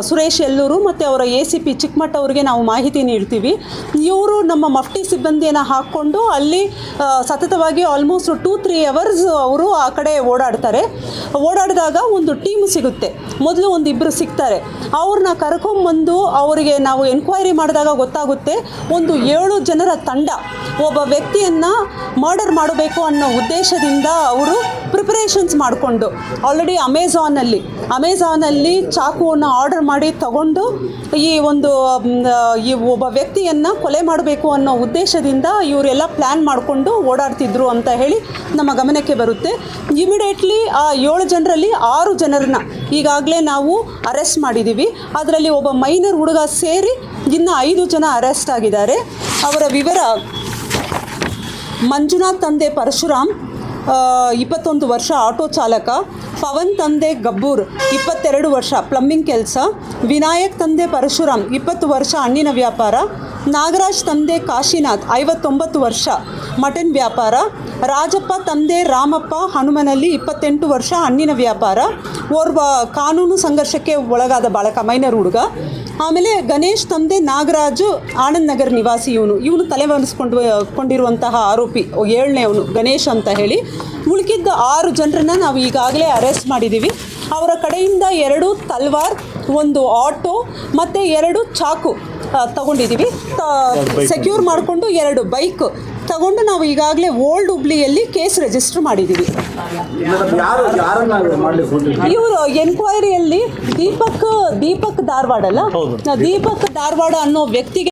ಸುರೇಶ್ ಎಲ್ಲೂರು ಮತ್ತು ಅವರ A C P Chikkamath ಅವರಿಗೆ ನಾವು ಮಾಹಿತಿ ನೀಡ್ತೀವಿ. ಇವರು ನಮ್ಮ ಮಫ್ಟಿ ಸಿಬ್ಬಂದಿಯನ್ನು ಹಾಕ್ಕೊಂಡು ಅಲ್ಲಿ ಸತತವಾಗಿ ಆಲ್ಮೋಸ್ಟ್ ಟೂ ತ್ರೀ ಅವರ್ಸ್ ಅವರು ಆ ಕಡೆ ಓಡಾಡ್ತಾರೆ. ಓಡಾಡಿದಾಗ ಒಂದು ಟೀಮ್ ಸಿಗುತ್ತೆ. ಮೊದಲು ಒಂದು ಇಬ್ಬರು ಸಿಗ್ತಾರೆ. ಅವ್ರನ್ನ ಕರ್ಕೊಂಬಂದು ಅವರಿಗೆ ನಾವು ಎನ್ಕ್ವೈರಿ ಮಾಡಿದಾಗ ಗೊತ್ತಾಗುತ್ತೆ, ಒಂದು ಏಳು ಜನರ ತಂಡ, ಒಬ್ಬ ವ್ಯಕ್ತಿಯನ್ನು ಮರ್ಡರ್ ಮಾಡಬೇಕು ಅನ್ನೋ ಉದ್ದೇಶದಿಂದ ಅವರು ಪ್ರಿಪರೇಷನ್ಸ್ ಮಾಡಿಕೊಂಡು ಆಲ್ರೆಡಿ ಅಮೆಝಾನಲ್ಲಿ ಅಮೆಝಾನಲ್ಲಿ ಚಾಕುವನ್ನು ಆರ್ಡರ್ ಮಾಡಿ ತಗೊಂಡು ಈ ಒಂದು ಈ ಒಬ್ಬ ವ್ಯಕ್ತಿಯನ್ನು ಕೊಲೆ ಮಾಡಬೇಕು ಅನ್ನೋ ಉದ್ದೇಶದಿಂದ ಇವರೆಲ್ಲ ಪ್ಲ್ಯಾನ್ ಮಾಡಿಕೊಂಡು ಓಡಾಡ್ತಿದ್ರು ಅಂತ ಹೇಳಿ ನಮ್ಮ ಗಮನಕ್ಕೆ ಬರುತ್ತೆ. ಇಮಿಡಿಯೇಟ್ಲಿ ಆ ಏಳು ಜನರಲ್ಲಿ ಆರು ಜನರನ್ನ ಈಗಾಗಲೇ ನಾವು ಅರೆಸ್ಟ್ ಮಾಡಿದ್ದೀವಿ ಅದರಲ್ಲಿ ಒಬ್ಬ ಮೈನರ್ ಹುಡುಗ ಸೇರಿ ಇನ್ನು ಐದು ಜನ ಅರೆಸ್ಟ್ ಆಗಿದ್ದಾರೆ. ಅವರ ವಿವರ ಮಂಜುನಾಥ್ ತಂದೆ ಪರಶುರಾಮ್ ಇಪ್ಪತ್ತೊಂದು ವರ್ಷ ಆಟೋ ಚಾಲಕ, ಪವನ್ ತಂದೆ ಗಬ್ಬೂರ್, ಇಪ್ಪತ್ತೆರಡು ವರ್ಷ ಪ್ಲಂಬಿಂಗ್ ಕೆಲಸ, ವಿನಾಯಕ್ ತಂದೆ ಪರಶುರಾಮ್, ಇಪ್ಪತ್ತು ವರ್ಷ ಹಣ್ಣಿನ ವ್ಯಾಪಾರ ನಾಗರಾಜ್ ತಂದೆ ಕಾಶಿನಾಥ್ ಐವತ್ತೊಂಬತ್ತು ವರ್ಷ. ಮಟನ್ ವ್ಯಾಪಾರ. ರಾಜಪ್ಪ ತಂದೆ ರಾಮಪ್ಪ ಹನುಮನಲ್ಲಿ ಇಪ್ಪತ್ತೆಂಟು ವರ್ಷ ಹಣ್ಣಿನ ವ್ಯಾಪಾರ. ಓರ್ವ ಕಾನೂನು ಸಂಘರ್ಷಕ್ಕೆ ಒಳಗಾದ ಬಾಲಕ, ಮೈನರ್ ಹುಡುಗ. ಆಮೇಲೆ ಗಣೇಶ್ ತಂದೆ ನಾಗರಾಜು ಆನಂದ್ ನಗರ್ ನಿವಾಸಿ ಇವನು. ಇವನು ತಲೆಮರೆಸ್ಕೊಂಡು ಕೊಂಡಿರುವಂತಹ ಆರೋಪಿ, ಏಳನೇ ಅವನು ಗಣೇಶ್ ಅಂತ ಹೇಳಿ. ಉಳ್ಕಿದ್ದ ಆರು ಜನರನ್ನ ನಾವು ಈಗಾಗಲೇ ಅರೆಸ್ಟ್ ಮಾಡಿದ್ದೀವಿ ಅವರ ಕಡೆಯಿಂದ ಎರಡು ತಲ್ವಾರ್ ಒಂದು ಆಟೋ ಮತ್ತು ಎರಡು ಚಾಕು ತಗೊಂಡಿದ್ದೀವಿ. ಸೆಕ್ಯೂರ್ ಮಾಡಿಕೊಂಡು ಎರಡು ಬೈಕ್ ತಗೊಂಡು ನಾವು ಈಗಾಗಲೇ ಓಲ್ಡ್ ಹುಬ್ಳಿಯಲ್ಲಿ ಕೇಸ್ ರಿಜಿಸ್ಟರ್ ಮಾಡಿದ್ದೀವಿ. ಇವರು ಎನ್ಕ್ವೈರಿಯಲ್ಲಿ ದೀಪಕ್ ದೀಪಕ್ ಧಾರವಾಡ ಅಲ್ಲ? ದೀಪಕ್ ಧಾರವಾಡ ಅನ್ನೋ ವ್ಯಕ್ತಿಗೆ